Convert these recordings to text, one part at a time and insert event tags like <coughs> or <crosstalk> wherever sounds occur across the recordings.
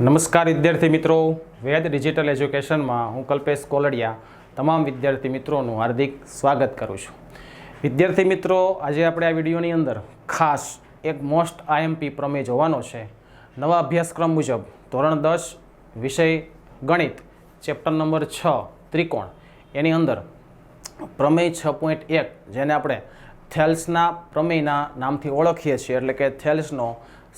નમસ્કાર વિદ્યાર્થી મિત્રો. વેદ ડિજિટલ એજ્યુકેશનમાં હું કલ્પેશ કોલડિયા તમામ વિદ્યાર્થી મિત્રોનું હાર્દિક સ્વાગત કરું છું. વિદ્યાર્થી મિત્રો, આજે આપણે આ વિડીયોની અંદર ખાસ એક મોસ્ટ આઈએમપી પ્રમેય જોવાનો છે. નવા અભ્યાસક્રમ મુજબ ધોરણ દસ, વિષય ગણિત, ચેપ્ટર નંબર છ, ત્રિકોણ, એની અંદર પ્રમેય છ પોઈન્ટ એક, જેને આપણે થેલ્સના પ્રમેયના નામથી ઓળખીએ છીએ, એટલે કે થેલ્સનો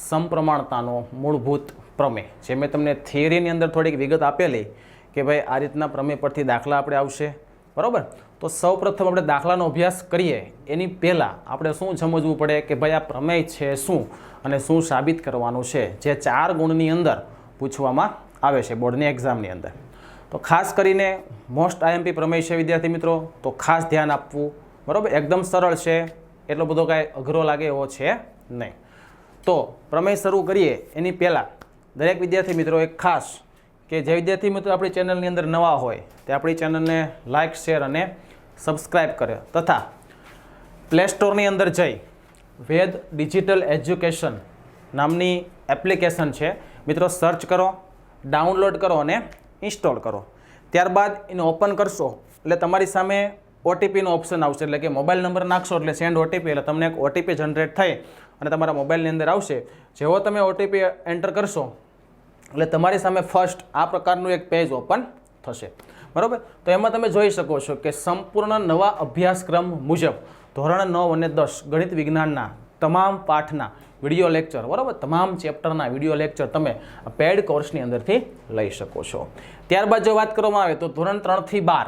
સમપ્રમાણતાનો મૂળભૂત પ્રમેય. જે મેં તમને થિયરીની અંદર થોડીક વિગત આપેલી કે ભાઈ આ રીતના પ્રમેય પરથી દાખલા આપણે આવશે. બરાબર? તો સૌ પ્રથમ આપણે દાખલાનો અભ્યાસ કરીએ. એની પહેલાં આપણે શું સમજવું પડે કે ભાઈ આ પ્રમેય છે શું અને શું સાબિત કરવાનું છે? જે ચાર ગુણની અંદર પૂછવામાં આવે છે બોર્ડની એક્ઝામની અંદર. તો ખાસ કરીને મોસ્ટ આઈએમપી પ્રમેય છે વિદ્યાર્થી મિત્રો, તો ખાસ ધ્યાન આપવું. બરાબર? એકદમ સરળ છે. એટલો બધો કાંઈ અઘરો લાગે એવો છે નહીં. તો પ્રમેય શરૂ કરીએ. એની પહેલાં દરેક વિદ્યાર્થી મિત્રો એક ખાસ કે જે વિદ્યાર્થી મિત્રો આપણી ચેનલની અંદર નવા હોય તે આપણી ચેનલને લાઇક શેર અને સબસ્ક્રાઈબ કરે. તથા પ્લે સ્ટોરની અંદર જઈ વેદ ડિજિટલ એજ્યુકેશન નામની એપ્લિકેશન છે. મિત્રો સર્ચ કરો, ડાઉનલોડ કરો અને ઇન્સ્ટોલ કરો. ત્યારબાદ એને ઓપન કરશો એટલે તમારી સામે ઓટીપીનો ઓપ્શન આવશે. એટલે કે મોબાઈલ નંબર નાખશો એટલે સેન્ડ ઓટીપી એટલે તમને એક ઓટીપી જનરેટ થઈ અને તમારા મોબાઈલની અંદર આવશે. જેવો તમે ઓટીપી એન્ટર કરશો એટલે તમારી સામે ફર્સ્ટ આ પ્રકારનું એક પેજ ઓપન થશે. બરાબર? તો એમાં તમે જોઈ શકો છો કે સંપૂર્ણ નવા અભ્યાસક્રમ મુજબ ધોરણ નવ અને દસ ગણિત વિજ્ઞાનના તમામ પાઠના વીડિયો લેક્ચર બરાબર? તમામ ચેપ્ટરના વીડિયો લેક્ચર તમે પેડ કોર્સની અંદરથી લઈ શકો છો. ત્યારબાદ જો વાત કરવામાં આવે તો ધોરણ ત્રણથી બાર,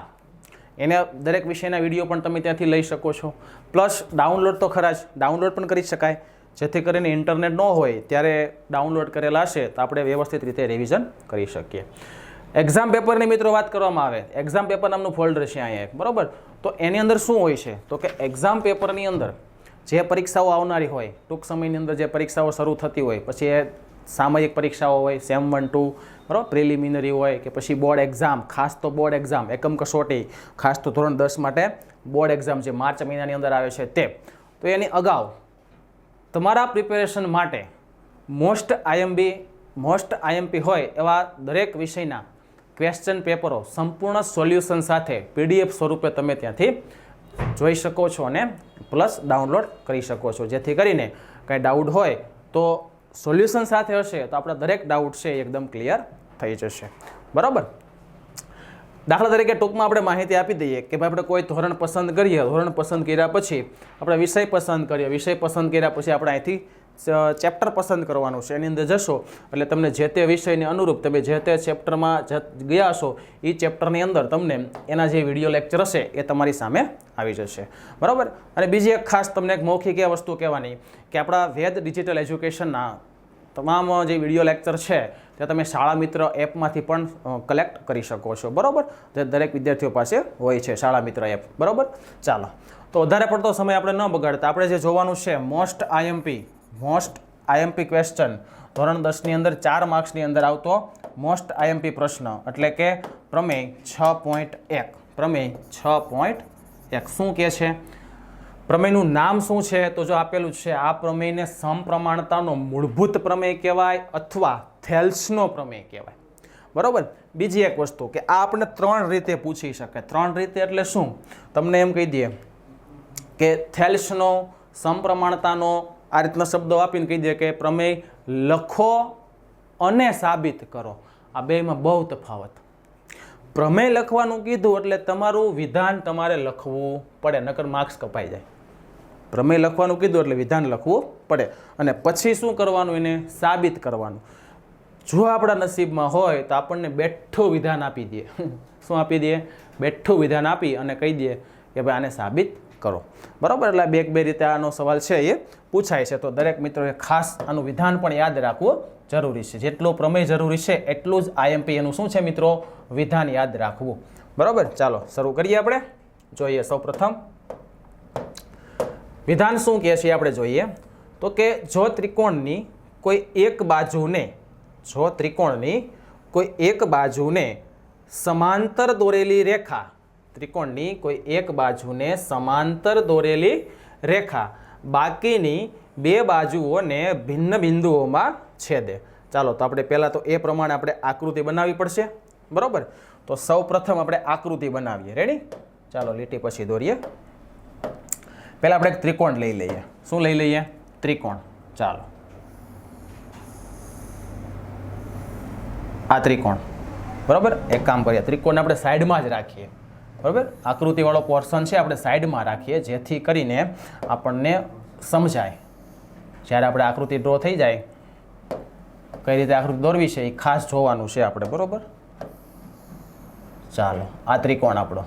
એને દરેક વિષયના વીડિયો પણ તમે ત્યાંથી લઈ શકો છો. પ્લસ ડાઉનલોડ તો ખરા જ ડાઉનલોડ પણ કરી શકાય. જેથી કરીને ઇન્ટરનેટ ન હોય ત્યારે ડાઉનલોડ કરેલા હશે તો આપણે વ્યવસ્થિત રીતે રિવિઝન કરી શકીએ. એક્ઝામ પેપરની મિત્રો વાત કરવામાં આવે. એક્ઝામ પેપર નામનું ફોલ્ડર છે અહીંયા એક, બરાબર? તો એની અંદર શું હોય છે? તો કે એક્ઝામ પેપરની અંદર જે પરીક્ષાઓ આવનારી હોય, ટૂંક સમયની અંદર જે પરીક્ષાઓ શરૂ થતી હોય, પછી એ સામયિક પરીક્ષાઓ હોય સેમ વન ટુ બરાબર? પ્રિલિમિનરી હોય કે પછી બોર્ડ એક્ઝામ ખાસ તો બોર્ડ એક્ઝામ એકમ કસોટી, ખાસ તો ધોરણ દસ માટે બોર્ડ એક્ઝામ જે માર્ચ મહિનાની અંદર આવે છે તે. તો એની અગાઉ તમારા પ્રિપેરેશન માટે મોસ્ટ આઈએમબી મોસ્ટ આઈએમપી હોય એવા દરેક વિષયના ક્વેશ્ચન પેપરો સંપૂર્ણ સોલ્યુશન સાથે પીડીએફ સ્વરૂપે તમે ત્યાંથી જોઈ શકો છો અને પ્લસ ડાઉનલોડ કરી શકો છો. જેથી કરીને કાંઈ ડાઉટ હોય તો સોલ્યુશન સાથે હશે તો આપણા દરેક ડાઉટ છે એકદમ ક્લિયર થઈ જશે. બરાબર? દાખલા તરીકે ટૂંકમાં આપણે માહિતી આપી દઈએ કે ભાઈ આપણે કોઈ ધોરણ પસંદ કરીએ, ધોરણ પસંદ કર્યા પછી આપણે વિષય પસંદ કરીએ વિષય પસંદ કર્યા પછી આપણે અહીંથી ચેપ્ટર પસંદ કરવાનું છે, એની અંદર જશો. એટલે તમને જે તે વિષયને અનુરૂપ તમે જે તે ચેપ્ટરમાં ગયા હશો એ ચેપ્ટરની અંદર તમને એના જે વીડિયો લેક્ચર હશે એ તમારી સામે આવી જશે. બરાબર? અને બીજી એક ખાસ તમને એક મૌખિક એ વસ્તુ કહેવાની કે આપણા વેદ ડિજિટલ એજ્યુકેશનના તમામ જે વીડિયો લેક્ચર છે તે તમે શાળા મિત્ર એપમાંથી પણ કલેક્ટ કરી શકો છો. બરાબર? જે દરેક વિદ્યાર્થીઓ પાસે હોય છે શાળા મિત્ર એપ. બરાબર? ચાલો. તો વધારે પડતો સમય આપણે ન બગાડતા. આપણે જે જોવાનું છે most IMP most IMP question ધોરણ દસની અંદર ચાર માર્ક્સની અંદર આવતો મોસ્ટ આઈએમપી પ્રશ્ન. એટલે કે પ્રમેય છ પોઈન્ટ એક. પ્રમેય છ પોઈન્ટ એક. શું કહે છે? પ્રમેયનું નામ શું છે? તો જો આપેલું છે, આ પ્રમેયને સમપ્રમાણતાનો મૂળભૂત પ્રમેય કહેવાય અથવા થેલ્સનો પ્રમેય કહેવાય. બરાબર? બીજી એક વસ્તુ કે આ આપણે ત્રણ રીતે પૂછી શકે ત્રણ રીતે એટલે શું? તમને એમ કહી દઈએ કે થેલ્સનો સમપ્રમાણતાનો આ રીતના શબ્દો આપીને કહી દે કે પ્રમેય લખો અને સાબિત કરો. આ બેમાં બહુ તફાવત. પ્રમેય લખવાનું કીધું એટલે તમારું વિધાન તમારે લખવું પડે, નકર માર્ક્સ કપાઈ જાય. પ્રમેય લખવાનું કીધું એટલે વિધાન લખવું પડે. અને પછી શું કરવાનું એને? સાબિત કરવાનું. જો આપણા નસીબમાં હોય તો આપણને બેઠું વિધાન આપી દે. <laughs> શું આપી દે? બેઠું વિધાન આપી અને કહી દે કે ભાઈ આને સાબિત કરો. બરાબર? એટલે બે બે રીતે આનો સવાલ છે એ પૂછાય છે. તો દરેક મિત્રોએ ખાસ આનું વિધાન પણ યાદ રાખવું જરૂરી છે. જેટલો પ્રમેય જરૂરી છે, એટલું જ આઈએમપી એનું શું છે મિત્રો? વિધાન યાદ રાખવું. બરાબર? ચાલો, શરૂ કરીએ આપણે. જોઈએ સૌપ્રથમ. વિધાન શું કહે છે આપણે જોઈએ. તો કે જો ત્રિકોણની કોઈ એક બાજુને જો ત્રિકોણની, કોઈ એક બાજુને સમાંતર દોરેલી રેખા. ત્રિકોણની કોઈ એક બાજુને સમાંતર દોરેલી રેખા. બાકીની બે બાજુઓને ભિન્ન બિંદુઓમાં છેદે. ચાલો, તો આપણે પહેલાં તો એ પ્રમાણે આપણે આકૃતિ બનાવવી પડશે. બરાબર? તો સૌ આપણે આકૃતિ બનાવીએ. રેડી ચાલો, લીટી પછી દોરીએ. પહેલાં આપણે એક ત્રિકોણ લઈ લઈએ. શું લઈ લઈએ? ત્રિકોણ. ચાલો. આ ત્રિકોણ. બરાબર? એક કામ કરીએ ત્રિકોણ આપણે સાઈડમાં જ રાખીએ. બરાબર? આકૃતિવાળો પોર્શન છે, આપણે સાઈડમાં રાખીએ, જેથી કરીને આપણને સમજાય. જ્યારે આપણે આકૃતિ ડ્રો થઈ જાય, કઈ રીતે આકૃતિ દોરવી છે, એ ખાસ જોવાનું છે આપણે, બરાબર? ચાલો, આ ત્રિકોણ આપણો.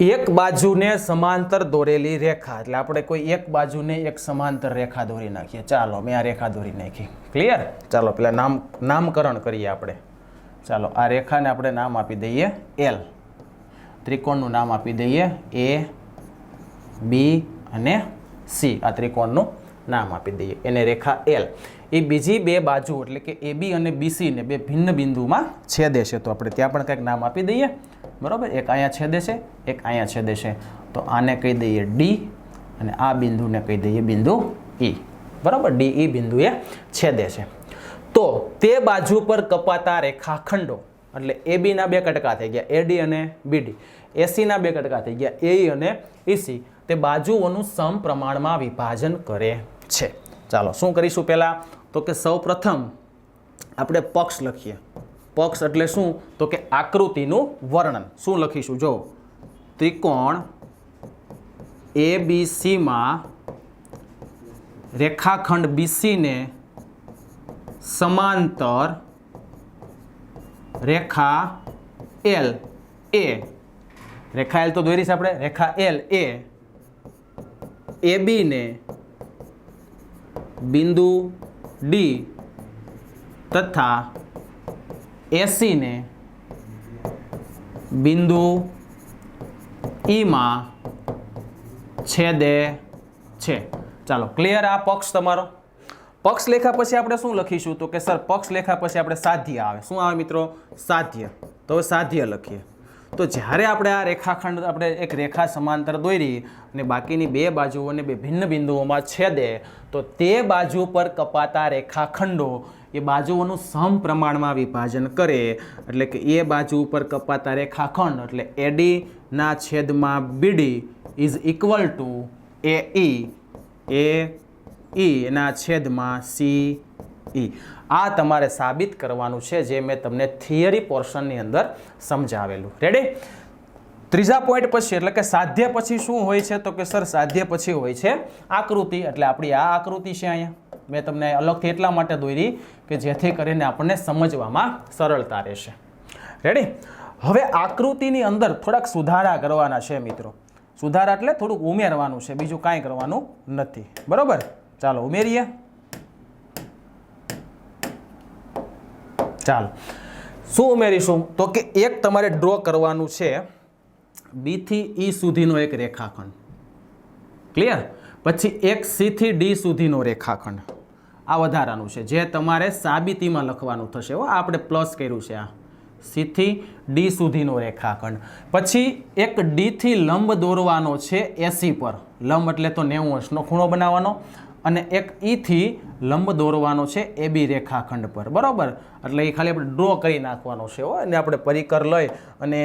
એક બાજુને સમાંતર દોરેલી રેખા, એટલે આપણે કોઈ એક બાજુને એક સમાંતર રેખા દોરી નાખીએ. ચાલો, મેં આ રેખા દોરી નાખી. ક્લિયર ચાલો, પેલા નામ, નામકરણ કરીએ આપણે. ચાલો, આ રેખાને આપણે નામ આપી દઈએ એલ ત્રિકોણનું નામ આપી દઈએ એ બી અને સી આ ત્રિકોણનું નામ આપી દઈએ. એને રેખા એલ એ બીજી બે બાજુ, એટલે કે એ બી અને બીસીને બે ભિન્ન બિંદુમાં છેદે છે. તો આપણે ત્યાં પણ કંઈક નામ આપી દઈએ. બરાબર? એક અહીંયા છેદે છે, એક અહીંયા છેદે છે. તો આને કહી દઈએ ડી અને આ બિંદુને કહી દઈએ બિંદુ ઈ બરાબર? ડી ઈ બિંદુએ છેદે છે. તો તે બાજુ પર કપાતા રેખાખંડો, એટલે એ બીના બે કટકા થઈ ગયા. એડી અને બીડી એસીના બે કટકા થઈ ગયા. એ અને ઈસી તે બાજુઓનું સમપ્રમાણમાં વિભાજન કરે છે. ચાલો, શું કરીશું પહેલાં? તો કે સૌ પ્રથમ આપણે પક્ષ લખીએ. પક્ષ એટલે શું? તો કે આકૃતિનું વર્ણન. શું લખીશું? જો, ત્રિકોણ એ બી સીમાં રેખાખંડ બીસીને સમાંતર રેખા એલ એ રેખા એલ તો દોરી છે આપણે. રેખા એલ એ એ બીને બિંદુ ડી તથા એસીને બિંદુ ઈમાં છેદે છે. ચાલો ક્લિયર આ પક્ષ તમારો? પક્ષ લેખા પછી આપણે શું લખીશું તો કે સર, પક્ષ લેખા પછી આપણે સાધ્ય આવે. શું આવે મિત્રો? સાધ્ય. તો હવે સાધ્ય લખીએ. તો જ્યારે આપણે આ રેખાખંડ, આપણે એક રેખા સમાંતર દોરી અને બાકીની બે બાજુઓને બે ભિન્ન બિંદુઓમાં છેદે, તો તે બાજુ પર કપાતા રેખાખંડો એ બાજુઓનું સમ પ્રમાણમાં વિભાજન કરે. એટલે કે એ બાજુ ઉપર કપાતા રેખાખંડ, એટલે એડીના છેદમાં BD is equal to A E A, E, એના છેદમાં સી, ઈ. આ તમારે સાબિત કરવાનું છે જે મેં તમને થિયરી પોર્શનની અંદર સમજાવેલું. રેડી ત્રીજા પોઈન્ટ પછી, એટલે કે સાધ્ય પછી શું હોય છે? તો કે સર, સાધ્ય પછી હોય છે આકૃતિ. એટલે આપણી આ આકૃતિ છે અહીંયા. મેં તમને અલગથી એટલા માટે દોરી કે જેથી કરીને આપણને સમજવામાં સરળતા રહેશે. રેડી હવે આકૃતિની અંદર થોડાક સુધારા કરવાના છે મિત્રો. સુધારા એટલે થોડુંક ઉમેરવાનું છે, બીજું કાંઈ કરવાનું નથી. બરાબર? ચાલો, ઉમેરીએ. ચાલો. શું ઉમેરીશું? તો કે એક તમારે ડ્રો કરવાનું છે બીથી ઈ સુધીનો એક રેખાખંડ. ક્લિયર પછી એક સીથી ડી સુધીનો રેખાખંડ. આ વધારાનું છે. જે તમારે સાબિતીમાં લખવાનું થશે હો. આપણે પ્લસ કર્યું છે આ. સીથી ડી સુધીનો રેખાખંડ. પછી એક ડીથી લંબ દોરવાનો છે એસી પર. લંબ એટલે તો નેવું અંશનો ખૂણો બનાવવાનો અને એક ઈથી લંબ દોરવાનો છે એ બી રેખાખંડ પર. બરાબર? એટલે એ ખાલી આપણે ડ્રો કરી નાખવાનો છે હો, અને આપણે પરિકર લઈ અને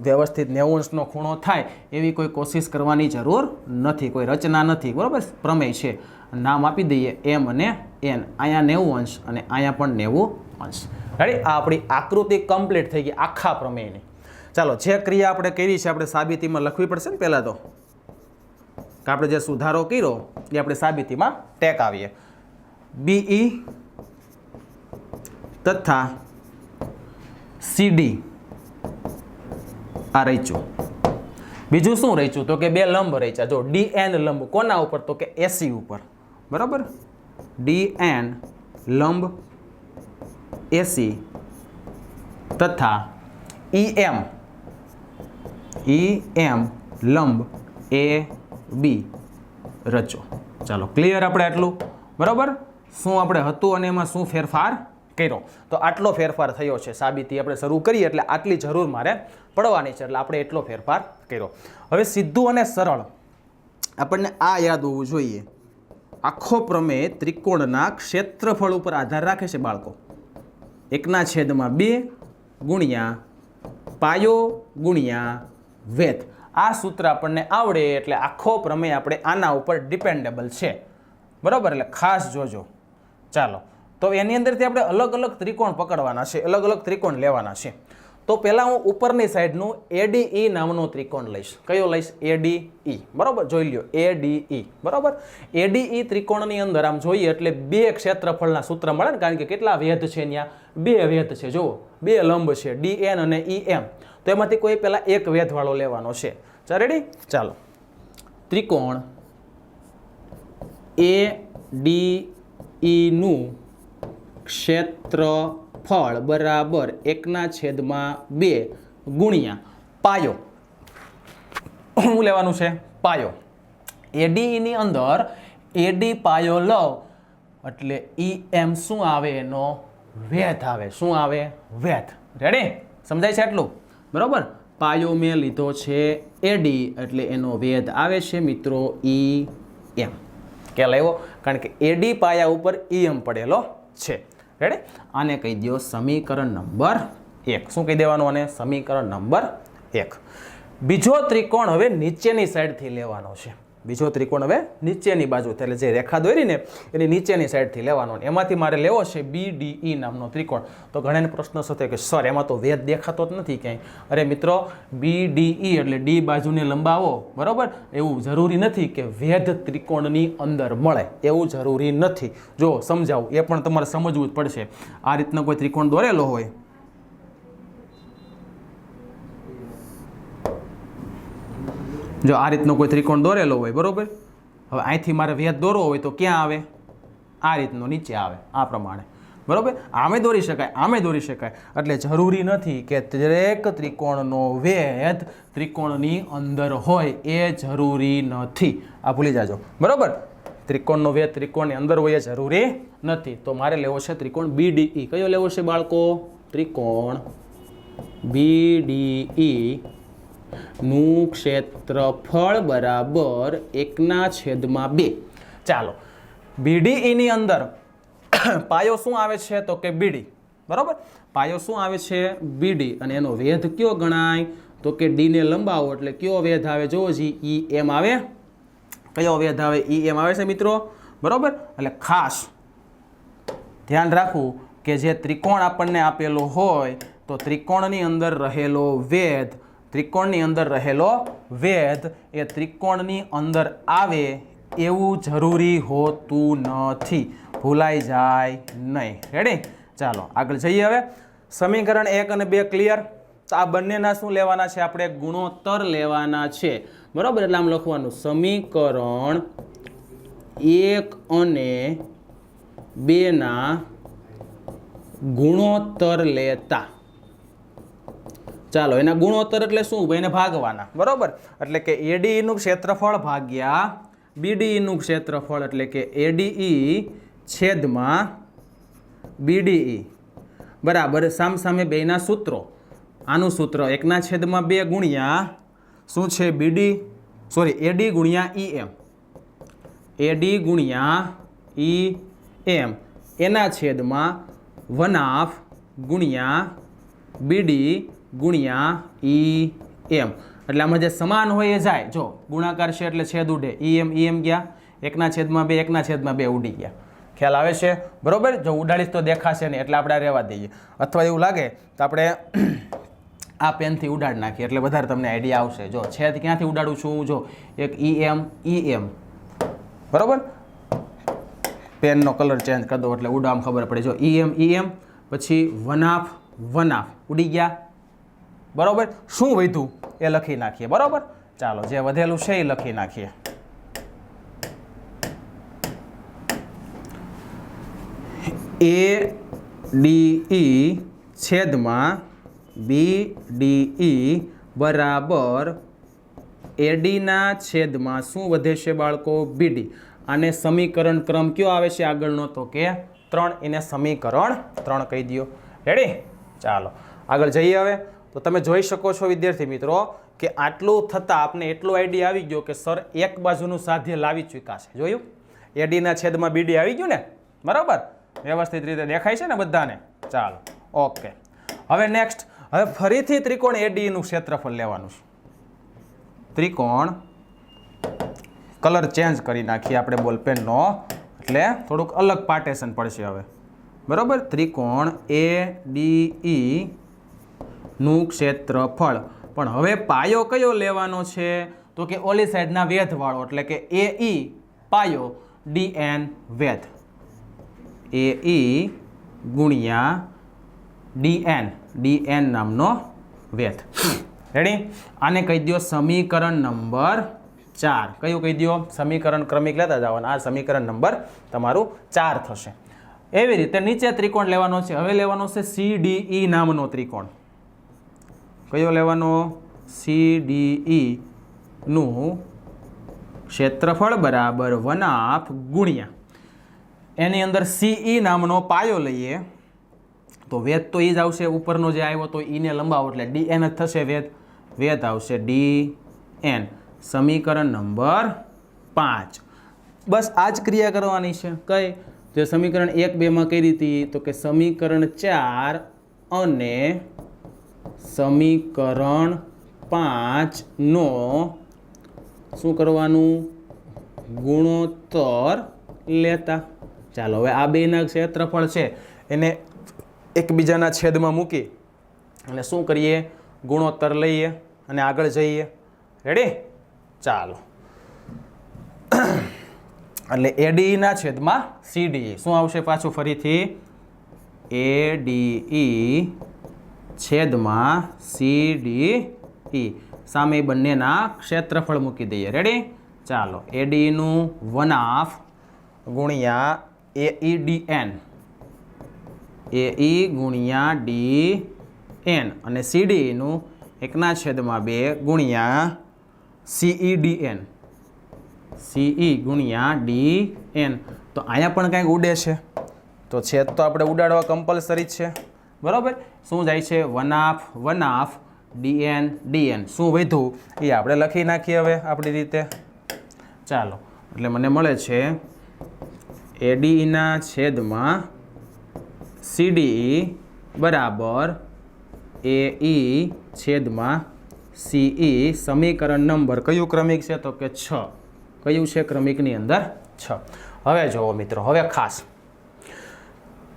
વ્યવસ્થિત નેવું અંશનો ખૂણો થાય એવી કોઈ કોશિશ કરવાની જરૂર નથી, કોઈ રચના નથી. બરાબર? પ્રમેય છે. નામ આપી દઈએ એમ અને એન. અહીંયા નેવું અંશ અને અહીંયા પણ નેવું અંશ. રેડી આ આપણી આકૃતિ કમ્પ્લીટ થઈ ગઈ આખા પ્રમેયની. ચાલો, જે ક્રિયા આપણે કરી છે, આપણે સાબિતીમાં લખવી પડશે ને પહેલાં તો. કે આપણે જે સુધારો કર્યો, એ આપણે સાબિતીમાં ટેક આવીએ બીઈ તથા સીડી આ રહીચું. બીજું શું રહીચું? તો કે બે લંબ રહીચા. જો ડી એન લંબ કોના ઉપર? તો કે એસી ઉપર. બરાબર? ડી એન લંબ એસી તથા ઈ એમ ઈ એમ લંબ એ બી રચો. ચાલો ક્લિયર આપણે આટલું? બરાબર? શું આપણે હતું અને એમાં શું ફેરફાર કર્યો? તો આટલો ફેરફાર થયો છે, સાબિતી આપણે શરૂ કરીએ એટલે આટલી જરૂર મારે પડવાની છે, એટલે આપણે એટલો ફેરફાર કર્યો. હવે સીધું અને સરળ આપણને આ યાદ હોવું જોઈએ. આખો પ્રમેય ત્રિકોણના ક્ષેત્રફળ ઉપર આધાર રાખે છે બાળકો. એકના છેદમાં બે ગુણ્યા પાયો ગુણ્યા વેધ. આ સૂત્ર આપણને આવડે એટલે આખો પ્રમેય આપણે આના ઉપર ડિપેન્ડેબલ છે. બરાબર એટલે ખાસ જોજો. ચાલો. તો એની અંદરથી આપણે અલગ અલગ ત્રિકોણ પકડવાના છે, અલગ અલગ ત્રિકોણ લેવાના છે. તો પહેલાં હું ઉપરની સાઈડનું એડીઈ નામનો ત્રિકોણ લઈશ. કયો લઈશ? એડીઈ બરાબર? જોઈ લ્યો. એડીઈ બરાબર? એડીઈ ત્રિકોણની અંદર આમ જોઈએ એટલે બે ક્ષેત્રફળના સૂત્ર મળે ને, કારણ કે કેટલા વેધ છે ત્યાં બે વેધ છે. જુઓ. બે લંબ છે. ડી એન અને ઈ એમ તો એમાંથી કોઈ પહેલાં એક વેધવાળો લેવાનો છે. ચાલ રેડી ચાલો. ત્રિકોણ એ ડી ઈનું ક્ષેત્રફળ બરાબર એકના છેદમાં બે ગુણ્યા પાયો. શું લેવાનું છે? પાયો. એડીની અંદર એડી પાયો લવ એટલે ઈ એમ શું આવે? એનો વેધ આવે. શું આવે? વેધ. રેડી સમજાય છે આટલું? બરાબર? પાયો મેં લીધો છે એડી એટલે એનો વેધ આવે છે મિત્રો ઈ એમ કે લેવો કારણ કે એડી પાયા ઉપર ઈ એમ પડેલો છે. રેડી આને કહી દો સમીકરણ નંબર એક. શું કહી દેવાનું આને? સમીકરણ નંબર એક. બીજો ત્રિકોણ હવે નીચેની સાઈડથી લેવાનો છે. બીજો ત્રિકોણ હવે નીચેની બાજુ એટલે જે રેખા દોરીને એની નીચેની સાઈડથી લેવાનો એમાંથી મારે લેવો છે બી ડી ઈ નામનો ત્રિકોણ. તો ઘણાને પ્રશ્ન થશે કે સર એમાં તો વેદ દેખાતો જ નથી ક્યાંય. અરે મિત્રો બી ડી ઈ એટલે ડી બાજુને લંબાવો, બરાબર? એવું જરૂરી નથી કે વેદ ત્રિકોણની અંદર મળે. એવું જરૂરી નથી. જો સમજાવું, એ પણ તમારે સમજવું જ પડશે. આ રીતનો કોઈ ત્રિકોણ દોરેલો હોય જો આ રીતનો કોઈ ત્રિકોણ દોરેલો હોય, બરોબર? હવે અહીંથી મારે વેદ દોરવો હોય તો ક્યાં આવે? આ રીતનો નીચે આવે, આ પ્રમાણે. બરાબર? આમે દોરી શકાય, આમે દોરી શકાય. એટલે જરૂરી નથી કે દરેક ત્રિકોણનો વેદ ત્રિકોણની અંદર હોય, એ જરૂરી નથી. આ ભૂલી જાજો. બરાબર? ત્રિકોણનો વેદ ત્રિકોણની અંદર હોય એ જરૂરી નથી. તો મારે લેવો છે ત્રિકોણ બીડીઈ કયો લેવો છે બાળકો? ત્રિકોણ બીડીઈ નું ક્ષેત્રફળ બરાબર એકના છેદમાં બે. ચાલો બીડીઈની અંદર <coughs> પાયો શું આવે છે તો કે બીડી, બરાબર? પાયો શું આવે છે? બીડી. અને એનો વેધ કયો ગણાય? તો કે ડીને લંબાવો, એટલે કયો વેધ આવે? જોવો જી, ઈ એમ આવે. કયો વેધ આવે? ઈ એમ આવે છે મિત્રો, બરાબર? એટલે ખાસ ધ્યાન રાખવું કે જે ત્રિકોણ આપણને આપેલો હોય, તો ત્રિકોણની અંદર રહેલો વેધ ત્રિકોણની અંદર રહેલો વેધ એ ત્રિકોણની અંદર આવે એવું જરૂરી હોતું નથી. ભૂલાઈ જાય નહીં. રેડી ચાલો, આગળ જઈએ હવે. સમીકરણ એક અને બે ક્લિયર તો આ બંનેના શું લેવાના છે? આપણે ગુણોત્તર લેવાના છે. બરાબર? એટલે આમ લખવાનું. સમીકરણ એક અને બેના ગુણોત્તર લેતા. ચાલો, એના ગુણોત્તર એટલે શું? ભાઈ, એને ભાગવાના. બરાબર? એટલે કે એડીઈનું ક્ષેત્રફળ ભાગ્યા બીડીઈનું ક્ષેત્રફળ એટલે કે એડીઈ છેદમાં બીડીઈ બરાબર, સામસામે બેના સૂત્રો. આનું સૂત્ર એકના છેદમાં બે ગુણ્યા, શું છે? બીડી સોરી એડી ગુણ્યા ઈ એમ એડી ગુણ્યા ઈ એમ એના છેદમાં વનાફ ગુણ્યા બીડી ગુણ્યા ઈ એમ. એટલે આમાં જે સમાન હોય એ જાય. જો, ગુણાકાર છે એટલે છેદ ઉડે. ઈ એમ ઈ એમ ગયા. એકના છેદમાં બે, એકના છેદમાં બે ઉડી ગયા. ખ્યાલ આવે છે? બરોબર? જો ઉડાડીશ તો દેખાશે નહીં, એટલે આપણે રહેવા દઈએ. અથવા એવું લાગે તો આપણે આ પેનથી ઉડાડી નાખીએ, એટલે વધારે તમને આઈડિયા આવશે. જો, છેદ ક્યાંથી ઉડાડું છું? જો, એક ઈ એમ ઈ એમ. બરાબર? પેનનો કલર ચેન્જ કરી દો, એટલે ઉડામ ખબર પડે. જો, ઈ એમ ઈ એમ, પછી વનાફ આફ ઉડી ગયા. બરોબર? શું વધ્યું એ લખી નાખીએ, બરાબર? ચાલો, જે વધેલું છે એ લખી નાખીએ. એ ડી છેદમાં બી ડી બરાબર એડીના છેદમાં શું વધે છે બાળકો? બીડી આને સમીકરણ ક્રમ કયો આવે છે આગળનો? તો કે ત્રણ, એને સમીકરણ ત્રણ કહી દો રેડી ચાલો. આગળ જઈએ હવે. તો તમે જોઈ શકો છો, વિદ્યાર્થી મિત્રો, કે આટલું થતાં આપને એટલો આઈડિયા આવી ગયો કે સર એક બાજુનું સાધ્ય લાવી ચૂક્યા છે. જોયું? એડીના છેદમાં બીડી આવી ગયું ને? બરાબર? વ્યવસ્થિત રીતે દેખાય છે ને બધાને? ચાલો, ઓકે. હવે નેક્સ્ટ હવે ફરીથી ત્રિકોણ એડીનું ક્ષેત્રફળ લેવાનું છે. ત્રિકોણ કલર ચેન્જ કરી નાખીએ આપણે બોલપેનનો એટલે થોડુંક અલગ પાર્ટેશન પડશે હવે. બરાબર? ત્રિકોણ એ ડી ઈ નું ક્ષેત્રફળ. પણ હવે પાયો કયો લેવાનો છે? તો કે ઓલી સાઈડના વેધવાળો, એટલે કે એ ઈ પાયો, ડી એન વેધ. એ ઈ ગુણ્યા ડી એન ડી એન નામનો વેધ. રેડી આને કહી દો સમીકરણ નંબર ચાર. કયું કહી દો સમીકરણ ક્રમિક લેતા જવાના. આ સમીકરણ નંબર તમારું ચાર થશે. એવી રીતે નીચે ત્રિકોણ લેવાનો છે. હવે લેવાનો છે સી ડી ઈ નામનો ત્રિકોણ. કયો લેવાનો? સી ડી ઈ નું ક્ષેત્રફળ બરાબર વનાફ ગુણ્યા. એની અંદર સીઈ નામનો પાયો લઈએ. તો વેદ તો એ જ આવશે, ઉપરનો જે આવ્યો તો ઈને લંબાવો એટલે ડી એન જ થશે વેદ. વેદ આવશે ડી એન સમીકરણ નંબર પાંચ. બસ આ જ ક્રિયા કરવાની છે. કઈ? જે સમીકરણ એક બેમાં કઈ રીતે તો કે સમીકરણ ચાર અને સમીકરણ પાંચનો શું કરવાનું? ગુણોત્તર લેતા. ચાલો, હવે આ બેના ક્ષેત્રફળ છે, એને એકબીજાના છેદમાં મૂકી. અને શું કરીએ? ગુણોત્તર લઈએ અને આગળ જઈએ. રેડી ચાલો. એટલે એડીઈના છેદમાં સીડીઈ શું આવશે પાછું ફરીથી? એડીઈ છેદમાં સી ડી ઈ સામે બંનેના ક્ષેત્રફળ મૂકી દઈએ. રેડી ચાલો. એડીનું વન હાફ ગુણ્યા એ E D N A E ગુણ્યા ડી એન અને સીડીનું એકના છેદમાં બે ગુણ્યા સીઈ ડી એન સીઈ ગુણ્યા ડી એન તો અહીંયા પણ કંઈક ઉડે છે. તો છેદ તો આપણે ઉડાડવા કમ્પલસરી છે. બરાબર? શું જાય છે? One half one half DN DN શું વધ્યું? એ આપણે લખી નાખીએ હવે આપણી રીતે. ચાલો. એટલે મને મળે છે એડીના છેદમાં સીડીઈ બરાબર એ ઈ છેદમાં સીઈ સમીકરણ નંબર કયું ક્રમિક છે? તો કે છ. કયું છે ક્રમિકની અંદર? છ. હવે જુઓ મિત્રો, હવે ખાસ.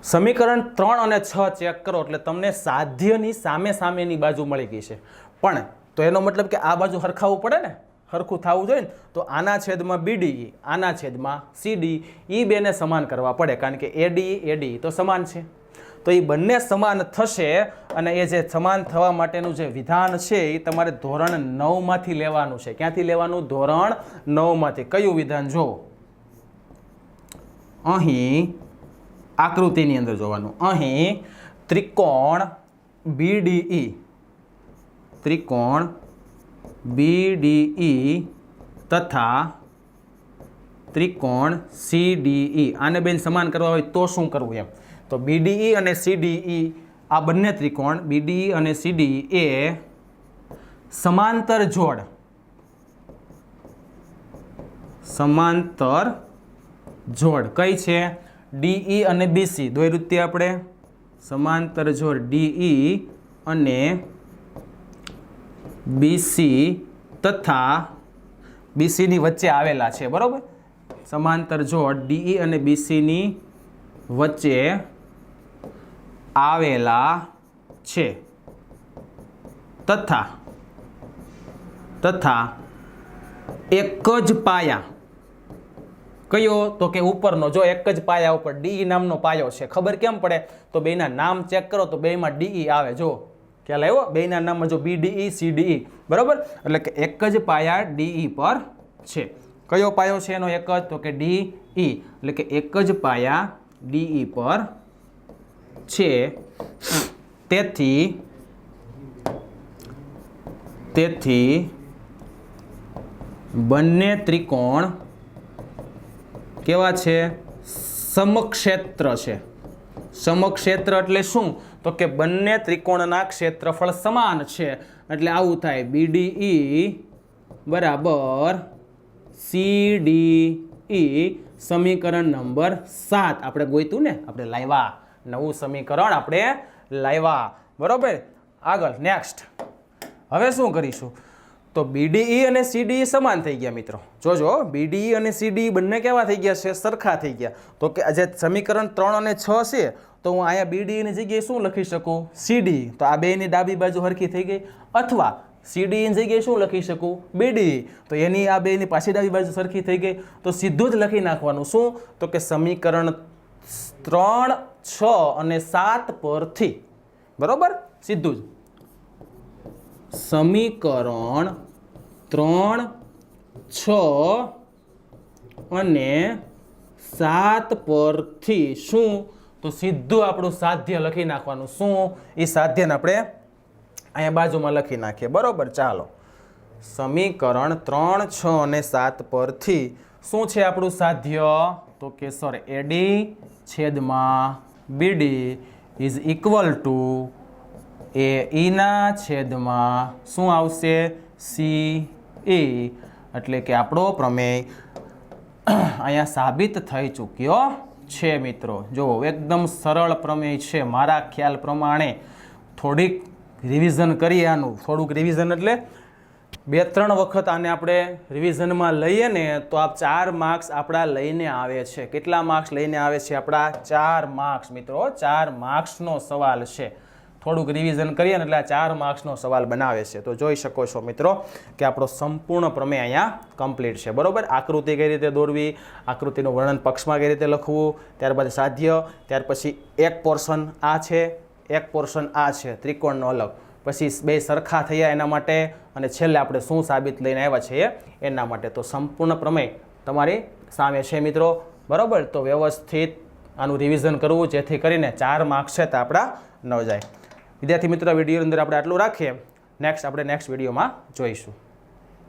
સમીકરણ ત્રણ અને છ ચેક કરો એટલે તમને સાધ્યની સામે સામેની બાજુ મળી ગઈ છે. પણ તો એનો મતલબ કે આ બાજુ હરખાવવું પડે ને? હરખું થવું જોઈએ ને? તો આના છેદમાં બીડી આના છેદમાં સીડી એ બેને સમાન કરવા પડે કારણ કે એડી એડી તો સમાન છે. તો એ બંને સમાન થશે અને એ જે સમાન થવા માટેનું જે વિધાન છે એ તમારે ધોરણ નવમાંથી લેવાનું છે. ક્યાંથી લેવાનું? ધોરણ નવમાંથી. કયું વિધાન? જો અહીં આકૃતિની અંદર જોવાનું. અહીં ત્રિકોણ બીડીઈ ત્રિકોણ બીડીઈ તથા ત્રિકોણ સીડીઈ આને બેન સમાન કરવા હોય તો શું કરવું એમ? તો બીડીઈ અને સીડીઈ આ બંને ત્રિકોણ બીડીઈ અને સીડીઈ એ સમાંતર જોડ. સમાંતર જોડ. કઈ છે? ડીઈ અને બીસી દ્વૈવૃત્તિ આપણે સમાંતર જોડ ડીઈ અને બીસી તથા બીસીની વચ્ચે આવેલા છે. બરાબર? સમાંતર જોડ ડીઈ અને બીસીની વચ્ચે આવેલા છે. તથા તથા એક જ પાયા. કયો? તો કે ઉપરનો. જો એક જ પાયા ઉપર ડી નામનો પાયો છે, ખબર કેમ પડે? તો બેના નામ ચેક કરો તો બેમાં ડીઈ આવે. જો, ખ્યાલ આવ્યો? બેના નામમાં જો બી ડીઈ સી ડીઈ બરાબર? એટલે કે એક જ પાયા ડીઈ પર છે. કયો પાયો છે એનો એક જ? તો કે ડી ઈ એટલે કે એક જ પાયા ડીઈ પર છે. તેથી તેથી બંને ત્રિકોણ કેવા છે? સમક્ષેત્ર છે. સમક્ષેત્ર એટલે શું? તો કે બંને ત્રિકોણના ક્ષેત્રફળ સમાન છે. એટલે આવું થાય. બીડીઈ બરાબર. સીડી ઈ સમીકરણ નંબર સાત. આપણે ગોઈતું ને? આપણે લાવ્યા નવું સમીકરણ આપણે લાવ્યા બરાબર? આગળ નેક્સ્ટ હવે શું કરીશું? તો બીડીઈ અને સીડીઈ સમાન થઈ ગયા મિત્રો. જોજો બીડીઈ અને સીડીઈ બંને કેવા થઈ ગયા છે? સરખા થઈ ગયા. તો કે જે સમીકરણ ત્રણ અને છ છે, તો હું અહીંયા બીડીઈની જગ્યાએ શું લખી શકું? સીડી તો આ બેની ડાબી બાજુ હરખી થઈ ગઈ. અથવા સીડીઈની જગ્યાએ શું લખી શકું? બીડી તો એની આ બેની પાછી ડાબી બાજુ સરખી થઈ ગઈ. તો સીધું જ લખી નાખવાનું. શું? તો કે સમીકરણ ત્રણ, છ અને સાત પરથી. બરાબર? સીધું જ. સમીકરણ ત્રણ, છ અને સાત પરથી શું? તો સીધું આપણું સાધ્ય લખી નાખવાનું. શું? એ સાધ્યને આપણે અહીંયા બાજુમાં લખી નાખીએ. બરાબર? ચાલો. સમીકરણ ત્રણ, છ અને સાત પરથી શું છે આપણું સાધ્ય? તો કે સર એડી છેદમાં BD is equal to A ઈના છેદમાં શું આવશે? સી ઈ એટલે કે આપણો પ્રમેય અહીંયા સાબિત થઈ ચૂક્યો છે મિત્રો. જો એકદમ સરળ પ્રમેય છે. મારા ખ્યાલ પ્રમાણે થોડીક રિવિઝન કરીએ આનું. થોડુંક રિવિઝન એટલે બે, ત્રણ વખત આને આપણે રિવિઝનમાં લઈએ ને તો આ ચાર માર્ક્સ આપણા લઈને આવે છે. કેટલા માર્ક્સ લઈને આવે છે આપણા? ચાર માર્ક્સ મિત્રો. ચાર માર્ક્સનો સવાલ છે. થોડુંક રિવિઝન કરીએ ને એટલે આ ચાર માર્ક્સનો સવાલ બનાવે છે. તો જોઈ શકો છો મિત્રો કે આપણો સંપૂર્ણ પ્રમેય અહીંયા કમ્પ્લીટ છે. બરાબર? આકૃતિ કઈ રીતે દોરવી? આકૃતિનું વર્ણન પક્ષમાં કઈ રીતે લખવું? ત્યારબાદ સાધ્ય, ત્યાર પછી એક પોર્શન આ છે, એક પોર્શન આ છે, ત્રિકોણનો અલગ. પછી બે સરખા થયા એના માટે અને છેલ્લે આપણે શું સાબિત લઈને આવ્યા છીએ એના માટે. તો સંપૂર્ણ પ્રમેય તમારી સામે છે મિત્રો. બરાબર? તો વ્યવસ્થિત આનું રિવિઝન કરવું જેથી કરીને ચાર માર્ક્સ છે તે આપણા ન જાય વિદ્યાર્થી મિત્રો વીડિયો અંદર આપણે આટલું રાખીએ. નેક્સ્ટ આપણે નેક્સ્ટ વિડીયોમાં જોઈશું.